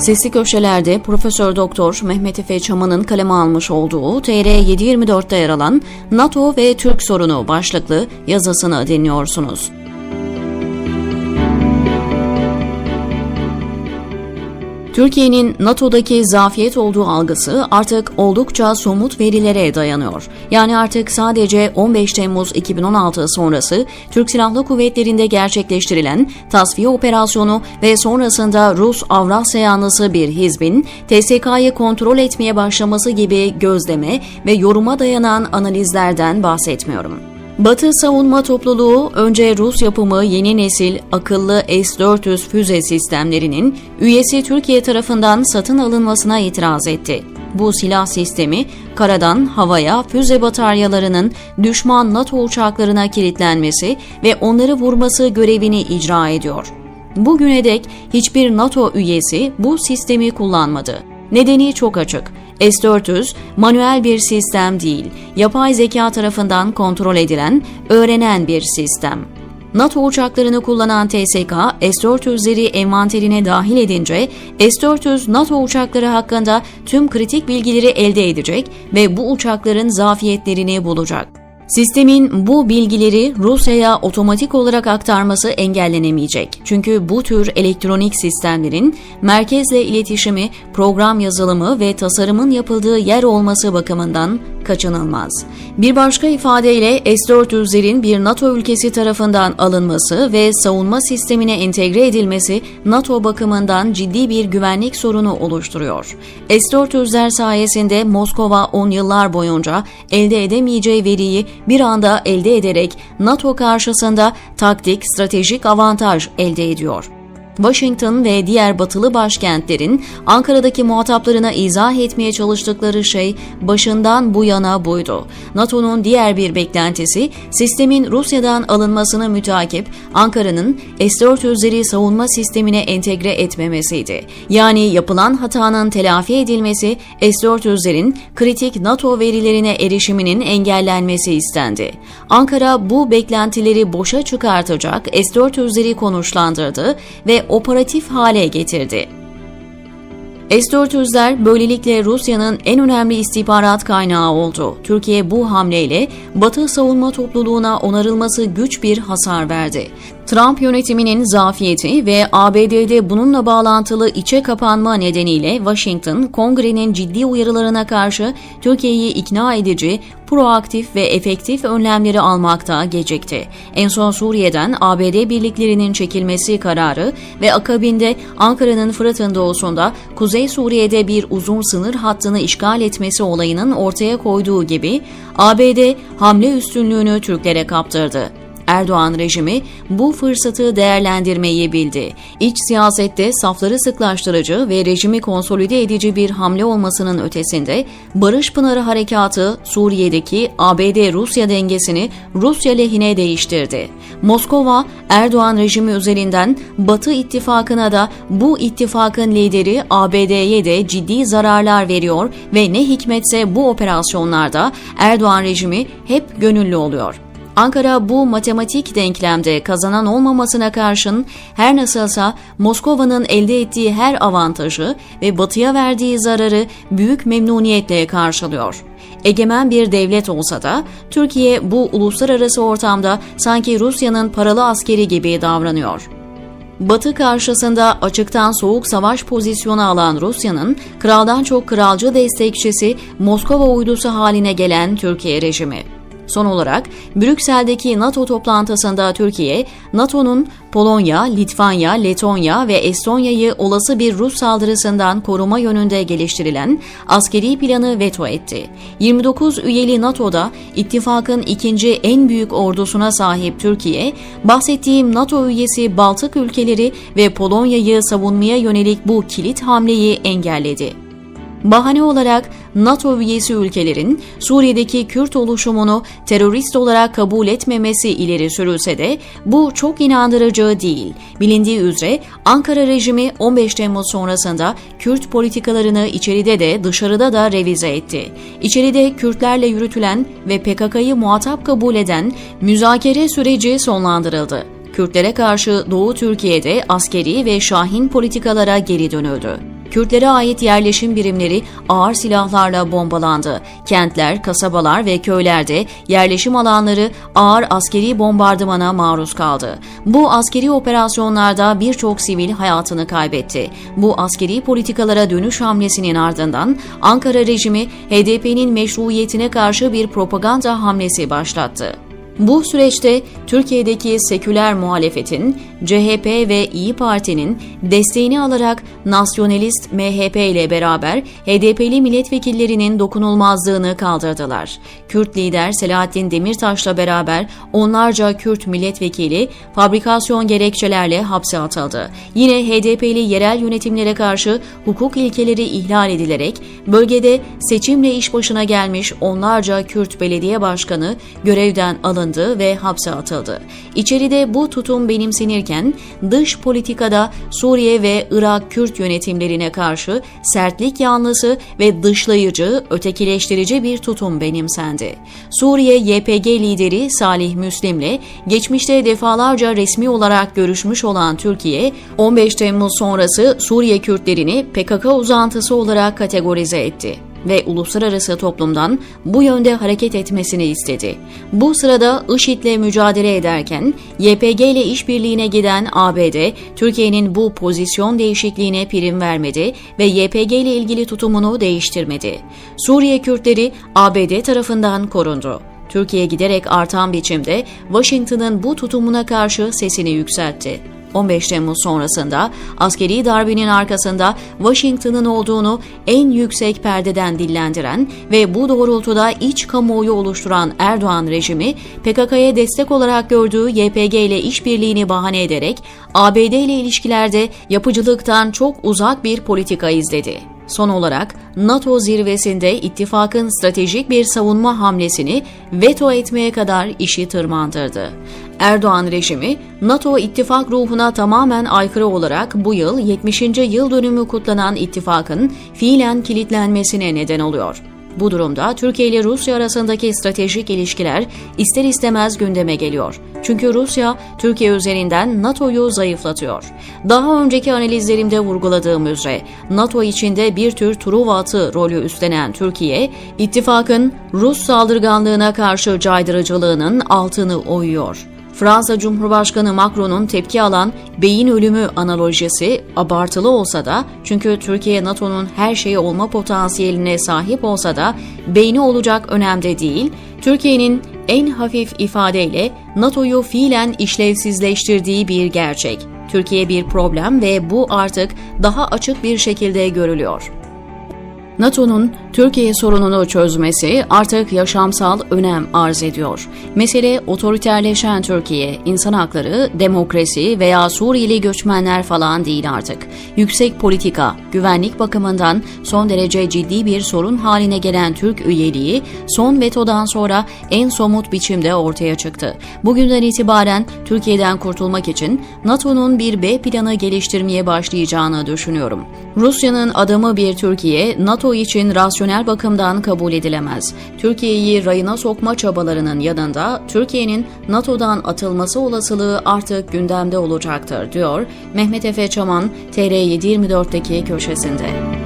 Sesli Köşeler'de Profesör Doktor Mehmet Efe Çaman'ın kaleme almış olduğu TR 724'te yer alan NATO ve Türk sorunu başlıklı yazısını dinliyorsunuz. Türkiye'nin NATO'daki zafiyet olduğu algısı artık oldukça somut verilere dayanıyor. Yani artık sadece 15 Temmuz 2016 sonrası Türk Silahlı Kuvvetleri'nde gerçekleştirilen tasfiye operasyonu ve sonrasında Rus Avrasya yanlısı bir hizbin TSK'yı kontrol etmeye başlaması gibi gözleme ve yoruma dayanan analizlerden bahsetmiyorum. Batı savunma topluluğu önce Rus yapımı yeni nesil akıllı S-400 füze sistemlerinin üyesi Türkiye tarafından satın alınmasına itiraz etti. Bu silah sistemi karadan havaya füze bataryalarının düşman NATO uçaklarına kilitlenmesi ve onları vurması görevini icra ediyor. Bugüne dek hiçbir NATO üyesi bu sistemi kullanmadı. Nedeni çok açık. S-400 manuel bir sistem değil, yapay zeka tarafından kontrol edilen, öğrenen bir sistem. NATO uçaklarını kullanan TSK, S-400'leri envanterine dahil edince S-400 NATO uçakları hakkında tüm kritik bilgileri elde edecek ve bu uçakların zafiyetlerini bulacak. Sistemin bu bilgileri Rusya'ya otomatik olarak aktarması engellenemeyecek. Çünkü bu tür elektronik sistemlerin merkezle iletişimi, program yazılımı ve tasarımın yapıldığı yer olması bakımından kaçınılmaz. Bir başka ifadeyle S-400'lerin bir NATO ülkesi tarafından alınması ve savunma sistemine entegre edilmesi NATO bakımından ciddi bir güvenlik sorunu oluşturuyor. S-400'ler sayesinde Moskova 10 yıllar boyunca elde edemeyeceği veriyi bir anda elde ederek NATO karşısında taktik, stratejik avantaj elde ediyor. Washington ve diğer batılı başkentlerin Ankara'daki muhataplarına izah etmeye çalıştıkları şey başından bu yana buydu. NATO'nun diğer bir beklentisi sistemin Rusya'dan alınmasını mütakip Ankara'nın S-400'leri savunma sistemine entegre etmemesiydi. Yani yapılan hatanın telafi edilmesi S-400'lerin kritik NATO verilerine erişiminin engellenmesi istendi. Ankara bu beklentileri boşa çıkartacak S-400'leri konuşlandırdı ve operatif hale getirdi. S-400'ler böylelikle Rusya'nın en önemli istihbarat kaynağı oldu. Türkiye bu hamleyle Batı savunma topluluğuna onarılması güç bir hasar verdi. Trump yönetiminin zafiyeti ve ABD'de bununla bağlantılı içe kapanma nedeniyle Washington, kongrenin ciddi uyarılarına karşı Türkiye'yi ikna edici, proaktif ve efektif önlemleri almakta gecikti. En son Suriye'den ABD birliklerinin çekilmesi kararı ve akabinde Ankara'nın Fırat'ın doğusunda Kuzey Suriye'de bir uzun sınır hattını işgal etmesi olayının ortaya koyduğu gibi ABD hamle üstünlüğünü Türklere kaptırdı. Erdoğan rejimi bu fırsatı değerlendirmeyi bildi. İç siyasette safları sıklaştırıcı ve rejimi konsolide edici bir hamle olmasının ötesinde Barış Pınarı Harekatı Suriye'deki ABD-Rusya dengesini Rusya lehine değiştirdi. Moskova, Erdoğan rejimi üzerinden Batı ittifakına da bu ittifakın lideri ABD'ye de ciddi zararlar veriyor ve ne hikmetse bu operasyonlarda Erdoğan rejimi hep gönüllü oluyor. Ankara bu matematik denklemde kazanan olmamasına karşın her nasılsa Moskova'nın elde ettiği her avantajı ve batıya verdiği zararı büyük memnuniyetle karşılıyor. Egemen bir devlet olsa da Türkiye bu uluslararası ortamda sanki Rusya'nın paralı askeri gibi davranıyor. Batı karşısında açıktan soğuk savaş pozisyonu alan Rusya'nın kraldan çok kralcı destekçisi Moskova uydusu haline gelen Türkiye rejimi. Son olarak Brüksel'deki NATO toplantısında Türkiye, NATO'nun Polonya, Litvanya, Letonya ve Estonya'yı olası bir Rus saldırısından koruma yönünde geliştirilen askeri planı veto etti. 29 üyeli NATO'da ittifakın ikinci en büyük ordusuna sahip Türkiye, bahsettiğim NATO üyesi Baltık ülkeleri ve Polonya'yı savunmaya yönelik bu kilit hamleyi engelledi. Bahane olarak NATO üyesi ülkelerin Suriye'deki Kürt oluşumunu terörist olarak kabul etmemesi ileri sürülse de bu çok inandırıcı değil. Bilindiği üzere Ankara rejimi 15 Temmuz sonrasında Kürt politikalarını içeride de dışarıda da revize etti. İçeride Kürtlerle yürütülen ve PKK'yı muhatap kabul eden müzakere süreci sonlandırıldı. Kürtlere karşı Doğu Türkiye'de askeri ve şahin politikalara geri dönüldü. Kürtlere ait yerleşim birimleri ağır silahlarla bombalandı. Kentler, kasabalar ve köylerde yerleşim alanları ağır askeri bombardımana maruz kaldı. Bu askeri operasyonlarda birçok sivil hayatını kaybetti. Bu askeri politikalara dönüş hamlesinin ardından Ankara rejimi HDP'nin meşruiyetine karşı bir propaganda hamlesi başlattı. Bu süreçte Türkiye'deki seküler muhalefetin CHP ve İyi Parti'nin desteğini alarak nasyonalist MHP ile beraber HDP'li milletvekillerinin dokunulmazlığını kaldırdılar. Kürt lider Selahattin Demirtaş'la beraber onlarca Kürt milletvekili fabrikasyon gerekçelerle hapse atıldı. Yine HDP'li yerel yönetimlere karşı hukuk ilkeleri ihlal edilerek bölgede seçimle iş başına gelmiş onlarca Kürt belediye başkanı görevden alındı ve hapse atıldı. İçeride bu tutum benimsenirken dış politikada Suriye ve Irak Kürt yönetimlerine karşı sertlik yanlısı ve dışlayıcı, ötekileştirici bir tutum benimsendi. Suriye YPG lideri Salih Müslim'le geçmişte defalarca resmi olarak görüşmüş olan Türkiye, 15 Temmuz sonrası Suriye Kürtlerini PKK uzantısı olarak kategorize etti ve uluslararası toplumdan bu yönde hareket etmesini istedi. Bu sırada IŞİD'le mücadele ederken YPG ile işbirliğine giden ABD, Türkiye'nin bu pozisyon değişikliğine prim vermedi ve YPG ile ilgili tutumunu değiştirmedi. Suriye Kürtleri ABD tarafından korundu. Türkiye giderek artan biçimde Washington'ın bu tutumuna karşı sesini yükseltti. 15 Temmuz sonrasında askeri darbenin arkasında Washington'ın olduğunu en yüksek perdeden dillendiren ve bu doğrultuda iç kamuoyu oluşturan Erdoğan rejimi PKK'ya destek olarak gördüğü YPG ile işbirliğini bahane ederek ABD ile ilişkilerde yapıcılıktan çok uzak bir politika izledi. Son olarak NATO zirvesinde ittifakın stratejik bir savunma hamlesini veto etmeye kadar işi tırmandırdı. Erdoğan rejimi NATO ittifak ruhuna tamamen aykırı olarak bu yıl 70. yıl dönümü kutlanan ittifakın fiilen kilitlenmesine neden oluyor. Bu durumda Türkiye ile Rusya arasındaki stratejik ilişkiler ister istemez gündeme geliyor. Çünkü Rusya, Türkiye üzerinden NATO'yu zayıflatıyor. Daha önceki analizlerimde vurguladığım üzere NATO içinde bir tür Truva atı rolü üstlenen Türkiye, ittifakın Rus saldırganlığına karşı caydırıcılığının altını oyuyor. Fransa Cumhurbaşkanı Macron'un tepki alan beyin ölümü analojisi abartılı olsa da çünkü Türkiye NATO'nun her şeyi olma potansiyeline sahip olsa da beyni olacak önemde değil, Türkiye'nin en hafif ifadeyle NATO'yu fiilen işlevsizleştirdiği bir gerçek. Türkiye bir problem ve bu artık daha açık bir şekilde görülüyor. NATO'nun Türkiye sorununu çözmesi artık yaşamsal önem arz ediyor. Mesele otoriterleşen Türkiye, insan hakları, demokrasi veya Suriyeli göçmenler falan değil artık. Yüksek politika, güvenlik bakımından son derece ciddi bir sorun haline gelen Türk üyeliği son vetodan sonra en somut biçimde ortaya çıktı. Bugünden itibaren Türkiye'den kurtulmak için NATO'nun bir B planı geliştirmeye başlayacağını düşünüyorum. Rusya'nın adamı bir Türkiye, NATO için rasyonel bakımdan kabul edilemez. Türkiye'yi rayına sokma çabalarının yanında Türkiye'nin NATO'dan atılması olasılığı artık gündemde olacaktır, diyor Mehmet Efe Çaman, TR724'deki köşesinde.